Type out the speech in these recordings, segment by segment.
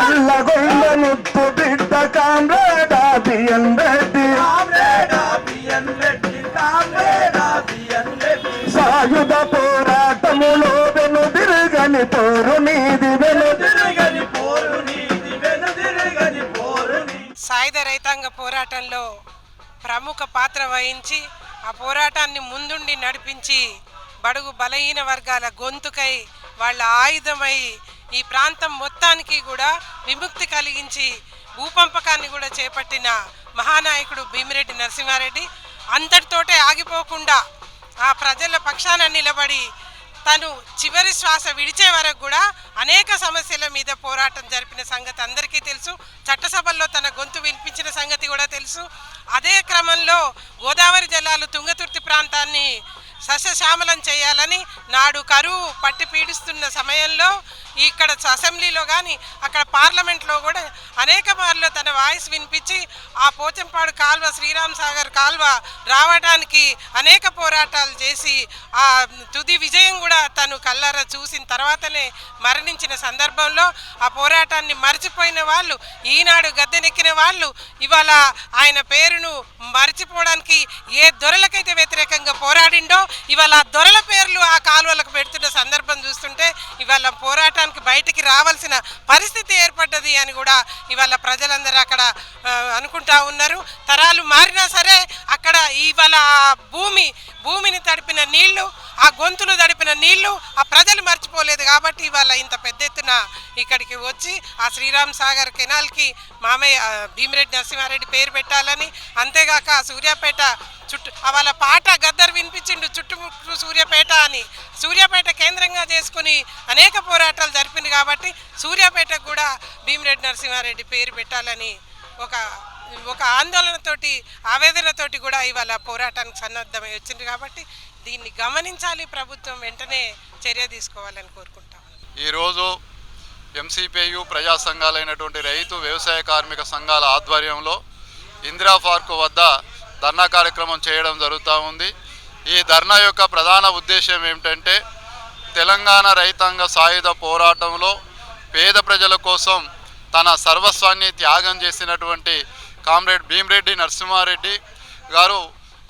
నల్లగొండ ముత్తు బిడ్డ కామ్రేడా బియ్యం రెడ్డి. సాయుధ పోరాటములో వెను తిరగని పోరు నీది వెను. సాయుధ రైతాంగ పోరాటంలో ప్రముఖ పాత్ర వహించి ఆ పోరాటాన్ని ముందుండి నడిపించి బడుగు బలహీన వర్గాల గొంతుకై వాళ్ళ ఆయుధమై ఈ ప్రాంతం మొత్తానికి కూడా విముక్తి కలిగించి భూపంపకాన్ని కూడా చేపట్టిన మహానాయకుడు భీమిరెడ్డి నరసింహారెడ్డి అంతటితోటే ఆగిపోకుండా ఆ ప్రజల పక్షాన నిలబడి తను చివరి శ్వాస విడిచే వరకు కూడా అనేక సమస్యల మీద పోరాటం జరిపిన సంగతి అందరికీ తెలుసు. చట్టసభల్లో తన గొంతు వినిపించిన సంగతి కూడా తెలుసు. అదే క్రమంలో గోదావరి జలాలు తుంగతుర్తి ప్రాంతాన్ని సస్యశ్యామలం చేయాలని నాడు కరువు పట్టి పీడిస్తున్న సమయంలో ఇక్కడ అసెంబ్లీలో కానీ అక్కడ పార్లమెంట్లో కూడా అనేక మార్లు తన వాయిస్ వినిపించి ఆ పోచంపాడు కాల్వ శ్రీరామ్ సాగర్ కాల్వ రావడానికి అనేక పోరాటాలు చేసి ఆ తుది విజయం కూడా తను కల్లారా చూసిన తర్వాతనే మరణించిన సందర్భంలో ఆ పోరాటాన్ని మర్చిపోయిన వాళ్ళు ఈనాడు గద్దెనెక్కిన వాళ్ళు ఇవాళ ఆయన పేరును మర్చిపోవడానికి ఏ దొరలకైతే వ్యతిరేకంగా పోరాడిండో ఇవాళ దొరల పేర్లు ఆ కాలువలకు పెడుతున్న సందర్భం చూస్తుంటే ఇవాళ పోరాటానికి బయటికి రావాల్సిన పరిస్థితి ఏర్పడ్డది అని కూడా ఇవాళ ప్రజలందరూ అక్కడ అనుకుంటా ఉన్నారు. తరాలు మారినా సరే అక్కడ ఇవాళ భూమి భూమిని తడిపిన నీళ్ళు ఆ గొంతులు దడిపిన నీళ్ళు ఆ ప్రజలు మర్చిపోలేదు కాబట్టి ఇవాళ ఇంత పెద్ద ఎత్తున ఇక్కడికి వచ్చి ఆ శ్రీరామ్ సాగర్ కెనాల్కి మామయ్య భీమిరెడ్డి నరసింహారెడ్డి పేరు పెట్టాలని అంతేగాక ఆ సూర్యాపేట చుట్టూ వాళ్ళ పాట గద్దర్ వినిపించిండు చుట్టుముట్టు సూర్యాపేట అని సూర్యాపేట కేంద్రంగా చేసుకుని అనేక పోరాటాలు జరిపింది కాబట్టి సూర్యాపేటకు కూడా భీమిరెడ్డి నరసింహారెడ్డి పేరు పెట్టాలని ఒక ఒక ఆందోళనతోటి ఆవేదనతోటి కూడా ఇవాళ పోరాటానికి సన్నద్ధమై వచ్చింది కాబట్టి దీన్ని గమనించాలి ప్రభుత్వం వెంటనే చర్య తీసుకోవాలని కోరుకుంటాం. ఈరోజు ఎంసీపీయు ప్రజా సంఘాలైనటువంటి రైతు వ్యవసాయ కార్మిక సంఘాల ఆధ్వర్యంలో ఇందిరా పార్కు వద్ద ధర్నా కార్యక్రమం చేయడం జరుగుతూ ఉంది. ఈ ధర్నా యొక్క ప్రధాన ఉద్దేశం ఏమిటంటే తెలంగాణ రైతాంగ సాయుధ పోరాటంలో పేద ప్రజల కోసం తన సర్వస్వాన్ని త్యాగం చేసినటువంటి కామ్రేడ్ భీమరెడ్డి నరసింహారెడ్డి గారు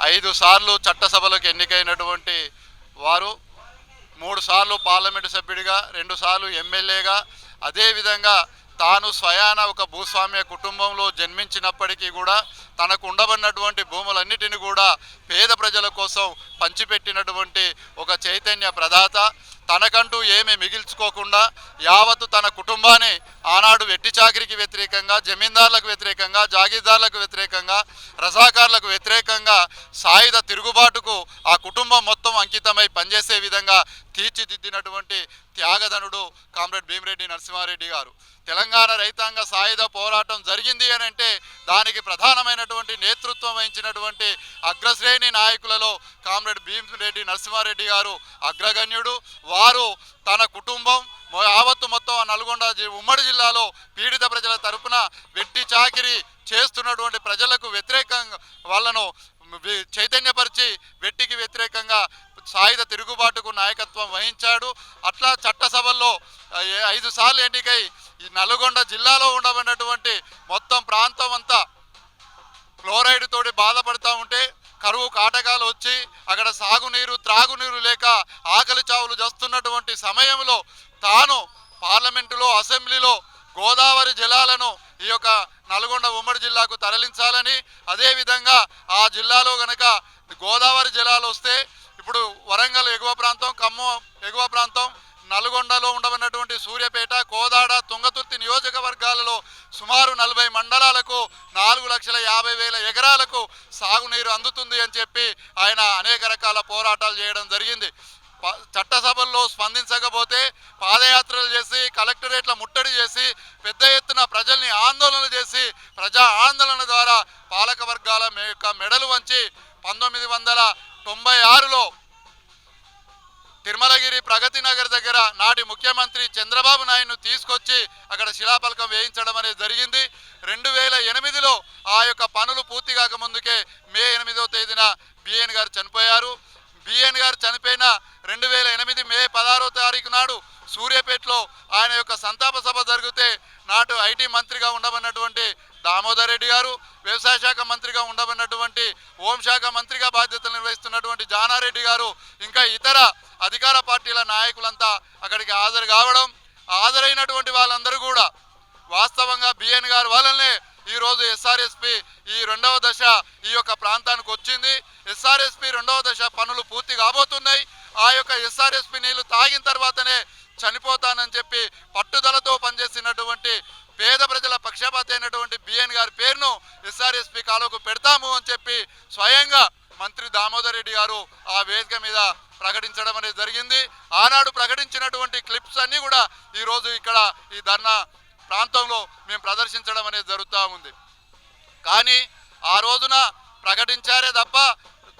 ఐదు సార్లు చట్టసభలకు ఎన్నికైనటువంటి వారు మూడు సార్లు పార్లమెంటు సభ్యుడిగా రెండు సార్లు ఎమ్మెల్యేగా అదేవిధంగా తాను స్వయాన ఒక భూస్వామ్య కుటుంబంలో జన్మించినప్పటికీ కూడా తనకు ఉండబడినటువంటి భూములన్నిటిని కూడా పేద ప్రజల కోసం పంచిపెట్టినటువంటి ఒక చైతన్య ప్రదాత. తనకంటూ ఏమీ మిగిల్చుకోకుండా యావత్తు తన కుటుంబాన్ని ఆనాడు వెట్టి చాకిరికి వ్యతిరేకంగా జమీందారులకు వ్యతిరేకంగా జాగీర్దారులకు వ్యతిరేకంగా రసాకారులకు వ్యతిరేకంగా సాయుధ తిరుగుబాటుకు ఆ కుటుంబం మొత్తం అంకితమై పనిచేసే విధంగా తీర్చిదిద్దినటువంటి త్యాగధనుడు కామ్రేడ్ భీమిరెడ్డి నరసింహారెడ్డి గారు. తెలంగాణ రైతాంగ సాయుధ పోరాటం జరిగింది అని అంటే దానికి ప్రధానమైనటువంటి నేతృత్వం వహించినటువంటి అగ్రశ్రేణి నాయకులలో కామ్రేడ్ భీమిరెడ్డి నరసింహారెడ్డి గారు అగ్రగణ్యుడు. వారు తన కుటుంబం యావత్తు మొత్తం నల్గొండ జి- ఉమ్మడి జిల్లాలో పీడిత ప్రజల తరపున వెట్టి చాకిరి చేస్తున్నటువంటి ప్రజలకు వ్యతిరేకంగా వాళ్ళను చైతన్యపరిచి వెట్టికి వ్యతిరేకంగా సాయుధ తిరుగుబాటుకు నాయకత్వం వహించాడు. అట్లా చట్టసభల్లో ఐదు సార్లు ఎన్నికై ఈ నల్గొండ జిల్లాలో ఉండబడినటువంటి మొత్తం ప్రాంతం అంతా క్లోరైడ్ తోటి బాధపడుతూ ఉంటే కరువు కాటకాలు వచ్చి అక్కడ సాగునీరు త్రాగునీరు లేక ఆకలి చావులు చేస్తున్నటువంటి సమయంలో తాను పార్లమెంటులో అసెంబ్లీలో గోదావరి జలాలను ఈ యొక్క నల్గొండ ఉమ్మడి జిల్లాకు తరలించాలని అదేవిధంగా ఆ జిల్లాలో గనక గోదావరి జలాలు వస్తే ఇప్పుడు వరంగల్ ఎగువ ప్రాంతం ఖమ్మం ఎగువ ప్రాంతం నల్గొండలో ఉండవన్నటువంటి సూర్యపేట కోదాడ తుంగతుర్తి నియోజకవర్గాలలో సుమారు నలభై మండలాలకు నాలుగు లక్షల యాభై వేల ఎకరాలకు సాగునీరు అందుతుంది అని చెప్పి ఆయన అనేక రకాల పోరాటాలు చేయడం జరిగింది. ప- చట్టసభల్లో స్పందించకపోతే పాదయాత్రలు చేసి కలెక్టరేట్ల ముట్టడి చేసి పెద్ద ఎత్తున ప్రజల్ని ఆందోళన చేసి ప్రజా ఆందోళన ద్వారా పాలక వర్గాల యొక్క మెడలు వంచి పంతొమ్మిది వందల తొంభై ఆరులో తిరుమలగిరి ప్రగతి నగర్ దగ్గర నాటి ముఖ్యమంత్రి చంద్రబాబు నాయుడును తీసుకొచ్చి అక్కడ శిలాఫలకం వేయించడం అనేది జరిగింది. రెండు వేల ఎనిమిదిలో ఆ యొక్క పనులు పూర్తి కాకముందుకే మే ఎనిమిదో తేదీన బిఎన్ గారు చనిపోయారు. బిఎన్ గారు చనిపోయిన రెండు వేల ఎనిమిది మే పదహారో తారీఖు నాడు సూర్యాపేటలో ఆయన యొక్క సంతాప సభ జరిగితే నాటు ఐటీ మంత్రిగా ఉండమన్నటువంటి దామోదర్ రెడ్డి గారు వ్యవసాయ శాఖ మంత్రిగా ఉండబడినటువంటి హోంశాఖ మంత్రిగా బాధ్యతలు నిర్వహిస్తున్నటువంటి జానారెడ్డి గారు ఇంకా ఇతర అధికార పార్టీల నాయకులంతా అక్కడికి హాజరు కావడం హాజరైనటువంటి వాళ్ళందరూ కూడా వాస్తవంగా బిఎన్ గారు వాళ్ళనే ఈరోజు ఎస్ఆర్ఎస్పి ఈ రెండవ దశ ఈ యొక్క ప్రాంతానికి వచ్చింది. ఎస్ఆర్ఎస్పి రెండవ దశ పనులు పూర్తి కాబోతున్నాయి. ఆ యొక్క ఎస్ఆర్ఎస్పి నీళ్ళు తాగిన తర్వాతనే చనిపోతానని చెప్పి పట్టుదలతో పనిచేసినటువంటి పేద ప్రజల పక్షపాతి అయినటువంటి బిఎన్ గారి పేరును ఎస్ఆర్ఎస్పి కాలువకు పెడతాము అని చెప్పి స్వయంగా మంత్రి దామోదర్ రెడ్డి గారు ఆ వేదిక మీద ప్రకటించడం అనేది జరిగింది. ఆనాడు ప్రకటించినటువంటి క్లిప్స్ అన్నీ కూడా ఈరోజు ఇక్కడ ఈ ధర్నా ప్రాంతంలో మేము ప్రదర్శించడం అనేది జరుగుతూ ఉంది. కానీ ఆ రోజున ప్రకటించారే తప్ప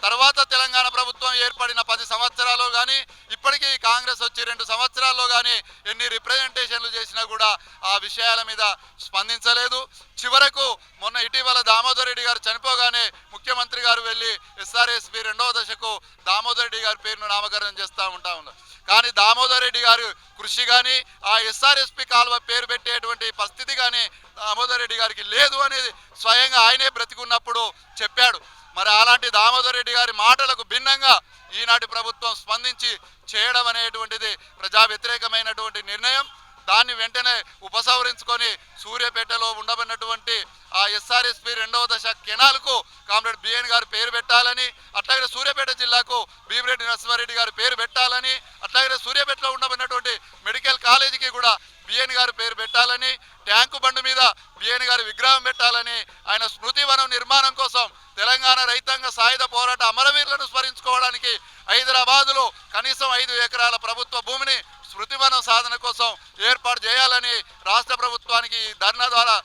తర్వాత తెలంగాణ ప్రభుత్వం ఏర్పడిన పది సంవత్సరాల్లో కానీ ఇప్పటికీ కాంగ్రెస్ వచ్చి రెండు సంవత్సరాల్లో కానీ ఎన్ని రిప్రజెంటేషన్లు చేసినా కూడా ఆ విషయాల మీద స్పందించలేదు. చివరకు మొన్న ఇటీవల దామోదర్ రెడ్డి గారు చనిపోగానే ముఖ్యమంత్రి గారు వెళ్ళి ఎస్ఆర్ఎస్పి రెండవ దశకు దామోదర్ రెడ్డి గారి పేరును నామకరణం చేస్తూ ఉంటా ఉన్నారు. కానీ దామోదర్ రెడ్డి గారు కృషి కానీ ఆ ఎస్ఆర్ఎస్పి కాలువ పేరు పెట్టేటువంటి పరిస్థితి కానీ దామోదర్ రెడ్డి గారికి లేదు అనేది స్వయంగా ఆయనే బ్రతికున్నప్పుడు చెప్పాడు. మరి అలాంటి దామోదర్ రెడ్డి గారి మాటలకు భిన్నంగా ఈనాటి ప్రభుత్వం స్పందించి చేయడం అనేటువంటిది ప్రజా వ్యతిరేకమైనటువంటి నిర్ణయం. దాన్ని వెంటనే ఉపసంహరించుకొని సూర్యపేటలో ఉండబడినటువంటి ఆ ఎస్ఆర్ఎస్పి రెండవ దశ కెనాల్కు కామ్రేడ్ బిఎన్ గారు పేరు పెట్టాలని అట్లాగే సూర్యాపేట జిల్లాకు భీమిరెడ్డి నరసింహారెడ్డి గారు పేరు పెట్టాలని అట్లాగే సూర్యాపేటలో ఉండబడినటువంటి మెడికల్ కాలేజీకి కూడా బిఎన్ గారు పేరు పెట్టాలని ట్యాంకు బండి మీద బిఎన్ గారి విగ్రహం పెట్టాలని ఆయన స్మృతి వనం నిర్మాణం కోసం తెలంగాణ రైతాంగ సాయుధ పోరాట అమరవీరులను స్మరించుకోవడానికి హైదరాబాదులో కనీసం ఐదు ఎకరాల ప్రభుత్వ భూమిని స్మృతివనం సాధన కోసం ఏర్పాటు చేయాలని రాష్ట్ర ప్రభుత్వానికి ఈ ధర్నా ద్వారా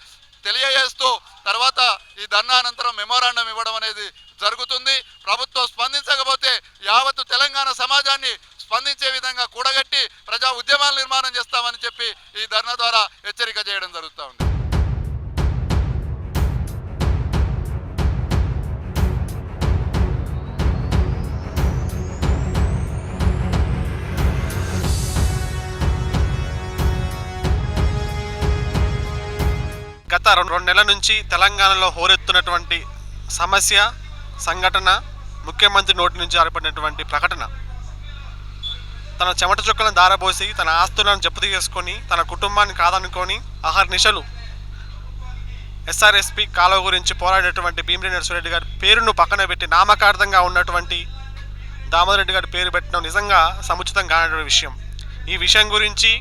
తెలియజేస్తూ తర్వాత ఈ ధర్నా అనంతరం మెమోరాండం ఇవ్వడం అనేది జరుగుతుంది. ప్రభుత్వం స్పందించకపోతే యావత్తు తెలంగాణ సమాజాన్ని స్పందించే విధంగా కూడగట్టి ప్రజా ఉద్యమాలు నిర్మాణం చేస్తామని చెప్పి ఈ ధర్నా ద్వారా హెచ్చరిక చేయడం జరుగుతూ గత రెండు నెలల నుంచి తెలంగాణలో హోరెత్తున్నటువంటి సమస్య సంఘటన ముఖ్యమంత్రి నోటి నుంచి ఏర్పడినటువంటి ప్రకటన. తన చెమట చుక్కలను దారబోసి తన ఆస్తులను జప్తు చేసుకొని తన కుటుంబాన్ని కాదనుకొని అహర్నిశలు ఎస్ఆర్ఎస్పి కాలువ గురించి పోరాడేటువంటి భీమిరెడ్డి నరసింహారెడ్డి గారి పేరును పక్కన పెట్టి నామకార్థంగా ఉన్నటువంటి దామోదర్ రెడ్డి గారి పేరు పెట్టడం నిజంగా సముచితం కానటువంటి విషయం. ఈ విషయం గురించి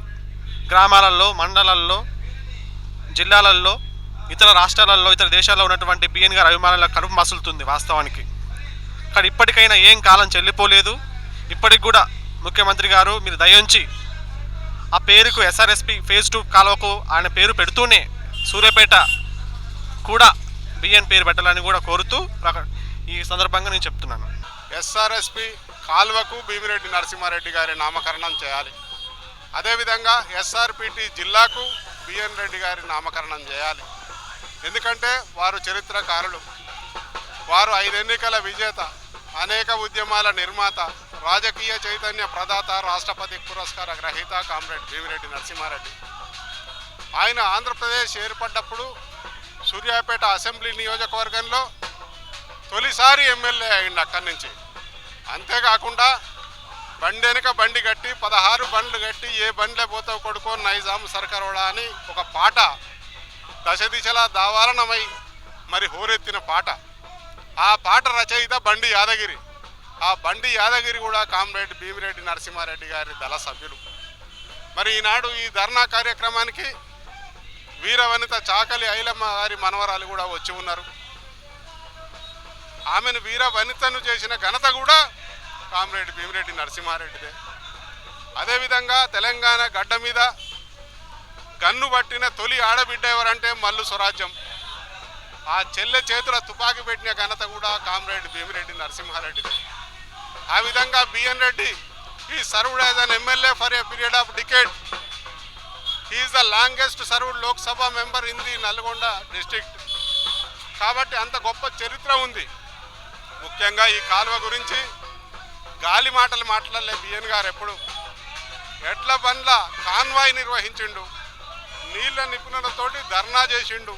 గ్రామాలలో మండలాల్లో జిల్లాలలో ఇతర రాష్ట్రాలలో ఇతర దేశాల్లో ఉన్నటువంటి బిఎన్ గారి అభిమానుల కడుపు మసులుతుంది వాస్తవానికి. కానీ ఇప్పటికైనా ఏం కాలం చెల్లిపోలేదు. ఇప్పటికి కూడా ముఖ్యమంత్రి గారు మీరు దయించి ఆ పేరుకు ఎస్ఆర్ఎస్పి ఫేజ్ టూ కాలువకు ఆయన పేరు పెడుతూనే సూర్యాపేట కూడా బిఎన్ పేరు పెట్టాలని కూడా కోరుతూ ఈ సందర్భంగా నేను చెప్తున్నాను. ఎస్ఆర్ఎస్పి కాల్వకు భీమిరెడ్డి నరసింహారెడ్డి గారి నామకరణం చేయాలి. అదేవిధంగా ఎస్ఆర్పిటి జిల్లాకు బిఎన్ రెడ్డి గారి నామకరణం చేయాలి. ఎందుకంటే వారు చరిత్రకారులు వారు ఐదు ఎన్నికల విజేత అనేక ఉద్యమాల నిర్మాత రాజకీయ చైతన్య ప్రదాత రాష్ట్రపతి పురస్కార గ్రహీత కామ్రేడ్ భీమిరెడ్డి నరసింహారెడ్డి. ఆయన ఆంధ్రప్రదేశ్ ఏర్పడ్డప్పుడు సూర్యాపేట అసెంబ్లీ నియోజకవర్గంలో తొలిసారి ఎమ్మెల్యే అయింది అక్కడి నుంచి. అంతేకాకుండా బండి వెనుక బండి కట్టి పదహారు బండ్లు కట్టి ఏ బండ్లే పోతావు కొడుకో నైజాం సర్కరోడా అని ఒక పాట దశ దిశలా దావారణమై మరి హోరెత్తిన పాట. ఆ పాట రచయిత బండి యాదగిరి. ఆ బండి యాదగిరి కూడా కామ్రేడ్ భీమిరెడ్డి నరసింహారెడ్డి గారి దళ సభ్యులు. మరి ఈనాడు ఈ ధర్నా కార్యక్రమానికి వీరవనిత చాకలి ఐలమ్మ గారి మనవరాలు కూడా వచ్చి ఉన్నారు. ఆమెను వీర వనితను చేసిన ఘనత కూడా కామ్రేడ్ భీమిరెడ్డి నరసింహారెడ్డిదే. అదేవిధంగా తెలంగాణ గడ్డ మీద గన్ను పట్టిన తొలి ఆడబిడ్డ ఎవరంటే మల్లు స్వరాజ్యం. ఆ చెల్లె చేతుల తుపాకీ పెట్టిన ఘనత కూడా కామ్రేడ్ భీమిరెడ్డి నరసింహారెడ్డి ఆ విధంగా B N Reddy he served as an MLA for a period of decade he is the longest served Lok Sabha member in the Nalgonda district కాబట్టి అంత గొప్ప చరిత్ర ఉంది. ముఖ్యంగా ఈ కాలువ గురించి గాలి మాటలు మాట్లాడలే బిఎన్ గారు ఎప్పుడు. ఎడ్ల బండ్ల కాన్వాయ్ నిర్వహించిండు. నీళ్ళ నిపుణులతోటి ధర్నా చేసిండు.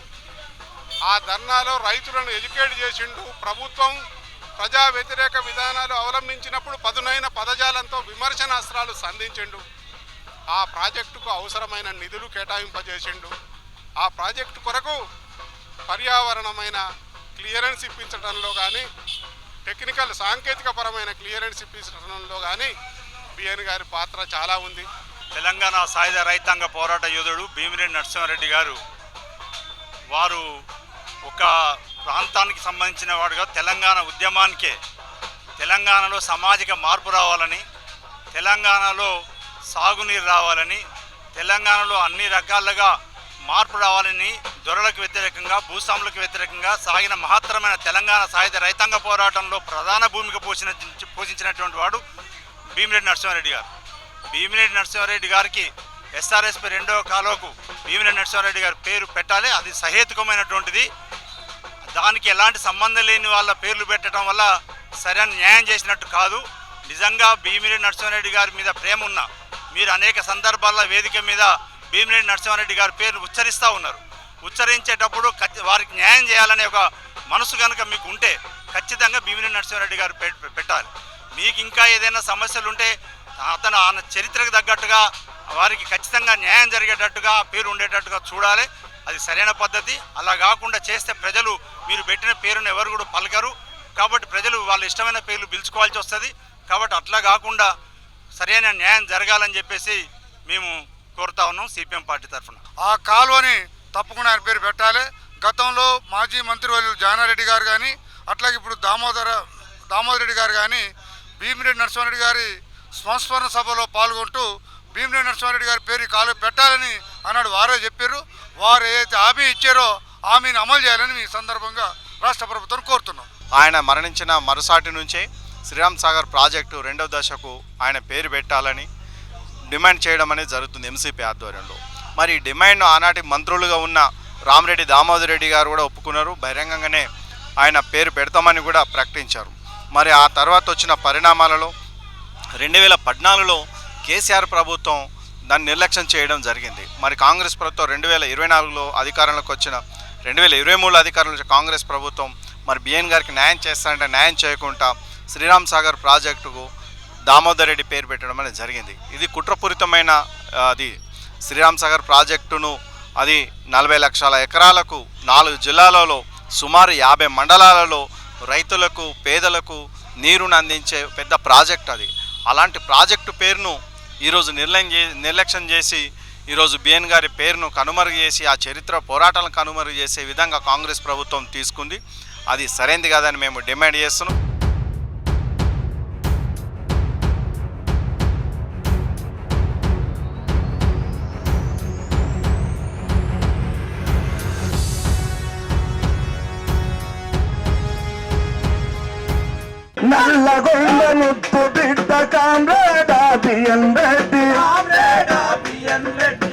ఆ ధర్నాలో రైతులను ఎడ్యుకేట్ చేసిండు. ప్రభుత్వం ప్రజా వ్యతిరేక విధానాలు అవలంబించినప్పుడు పదునైన పదజాలంతో విమర్శనాస్త్రాలు సంధించిండు. ఆ ప్రాజెక్టుకు అవసరమైన నిధులు కేటాయింపజేసిండు. ఆ ప్రాజెక్టు కొరకు పర్యావరణమైన క్లియరెన్స్ ఇప్పించడంలో కానీ టెక్నికల్ సాంకేతిక పరమైన క్లియరెన్స్ ఇప్పించడంలో కానీ బిఎన్ గారి పాత్ర చాలా ఉంది. తెలంగాణ సాయుధ రైతాంగ పోరాట యోధుడు భీమిరెడ్డి నరసింహారెడ్డి గారు. వారు ఒక ప్రాంతానికి సంబంధించిన వాడుగా తెలంగాణ ఉద్యమానికే తెలంగాణలో సామాజిక మార్పు రావాలని తెలంగాణలో సాగునీరు రావాలని తెలంగాణలో అన్ని రకాలుగా మార్పు రావాలని దొరలకు వ్యతిరేకంగా భూస్వాములకు వ్యతిరేకంగా సాగిన మహత్తరమైన తెలంగాణ సాయుధ రైతాంగ పోరాటంలో ప్రధాన భూమిక పోషించిన పోషించినటువంటి వాడు భీమిరెడ్డి నరసింహారెడ్డి గారు. భీమినేని నరసింహారెడ్డి గారికి ఎస్ఆర్ఎస్పి రెండవ కాలువకు భీమినేని నరసింహారెడ్డి గారి పేరు పెట్టాలి. అది సహేతుకమైనటువంటిది. దానికి ఎలాంటి సంబంధం లేని వాళ్ళ పేర్లు పెట్టడం వల్ల సరైన న్యాయం చేసినట్టు కాదు. నిజంగా భీమిరెడ్డి నరసింహారెడ్డి గారి మీద ప్రేమ ఉన్న మీరు అనేక సందర్భాల్లో వేదిక మీద భీమిరెడ్డి నరసింహారెడ్డి గారి పేరు ఉచ్చరిస్తూ ఉన్నారు. ఉచ్చరించేటప్పుడు వారికి న్యాయం చేయాలనే ఒక మనసు కనుక మీకు ఉంటే ఖచ్చితంగా భీమిరెడ్డి నరసింహారెడ్డి గారు పెట్టాలి. మీకు ఇంకా ఏదైనా సమస్యలు ఉంటే అతను ఆయన చరిత్రకు తగ్గట్టుగా వారికి ఖచ్చితంగా న్యాయం జరిగేటట్టుగా పేరు ఉండేటట్టుగా చూడాలి. అది సరైన పద్ధతి. అలా కాకుండా చేస్తే ప్రజలు మీరు పెట్టిన పేరును ఎవరు కూడా పలకరు. కాబట్టి ప్రజలు వాళ్ళ ఇష్టమైన పేర్లు పిలుచుకోవాల్సి వస్తుంది. కాబట్టి అట్లా కాకుండా సరైన న్యాయం జరగాలని చెప్పేసి మేము కోరుతా ఉన్నాం సిపిఎం పార్టీ తరఫున. ఆ కాలువని తప్పకుండా ఆయన పేరు పెట్టాలి. గతంలో మాజీ మంత్రి వాళ్ళు జానారెడ్డి గారు కానీ అట్లాగే ఇప్పుడు దామోదర దామోదర్ రెడ్డి గారు కానీ భీమిరెడ్డి నరసింహారెడ్డి గారి సంస్మరణ సభలో పాల్గొంటూ భీమిరెడ్డి నరసింహారెడ్డి గారి పేరు కాలు పెట్టాలని అన్నాడు. వారే చెప్పారు. వారు ఏదైతే హామీ ఇచ్చారో హామీని అమలు చేయాలని ఈ సందర్భంగా రాష్ట్ర ప్రభుత్వం కోరుతున్నాం. ఆయన మరణించిన మరుసాటి నుంచే శ్రీరామ్ సాగర్ ప్రాజెక్టు రెండవ దశకు ఆయన పేరు పెట్టాలని డిమాండ్ చేయడం అనేది జరుగుతుంది ఎంసీపీ ఆధ్వర్యంలో. మరి డిమాండ్ ఆనాటి మంత్రులుగా ఉన్న రామరెడ్డి దామోదర్ రెడ్డి గారు కూడా ఒప్పుకున్నారు. బహిరంగంగానే ఆయన పేరు పెడతామని కూడా ప్రకటించారు. మరి ఆ తర్వాత వచ్చిన పరిణామాలలో రెండు వేల పద్నాలుగులో కేసీఆర్ ప్రభుత్వం దాన్ని నిర్లక్ష్యం చేయడం జరిగింది. మరి కాంగ్రెస్ ప్రభుత్వం రెండు వేల ఇరవై నాలుగులో అధికారంలోకి వచ్చిన రెండు వేల ఇరవై మూడులో అధికారంలో వచ్చిన కాంగ్రెస్ ప్రభుత్వం మరి బిఎన్ గారికి న్యాయం చేస్తానంటే న్యాయం చేయకుండా శ్రీరామ్ సాగర్ ప్రాజెక్టుకు దామోదర్ రెడ్డి పేరు పెట్టడం అనేది జరిగింది. ఇది కుట్రపూరితమైన అది శ్రీరామ్ సాగర్ ప్రాజెక్టును అది నలభై లక్షల ఎకరాలకు నాలుగు జిల్లాలలో సుమారు యాభై మండలాలలో రైతులకు పేదలకు నీరును అందించే పెద్ద ప్రాజెక్ట్ అది. అలాంటి ప్రాజెక్టు పేరును ఈరోజు నిర్లయం చే నిర్లక్ష్యం చేసి ఈరోజు బిఎన్ గారి పేరును కనుమరుగు చేసి ఆ చరిత్ర పోరాటాలను కనుమరుగు చేసే విధంగా కాంగ్రెస్ ప్రభుత్వం తీసుకుంది. అది సరైంది కాదని మేము డిమాండ్ చేస్తున్నాం. నల్లగొండను బిడ్డ కామ్రేడా బియ్యం రెడ్డి. సాయుధ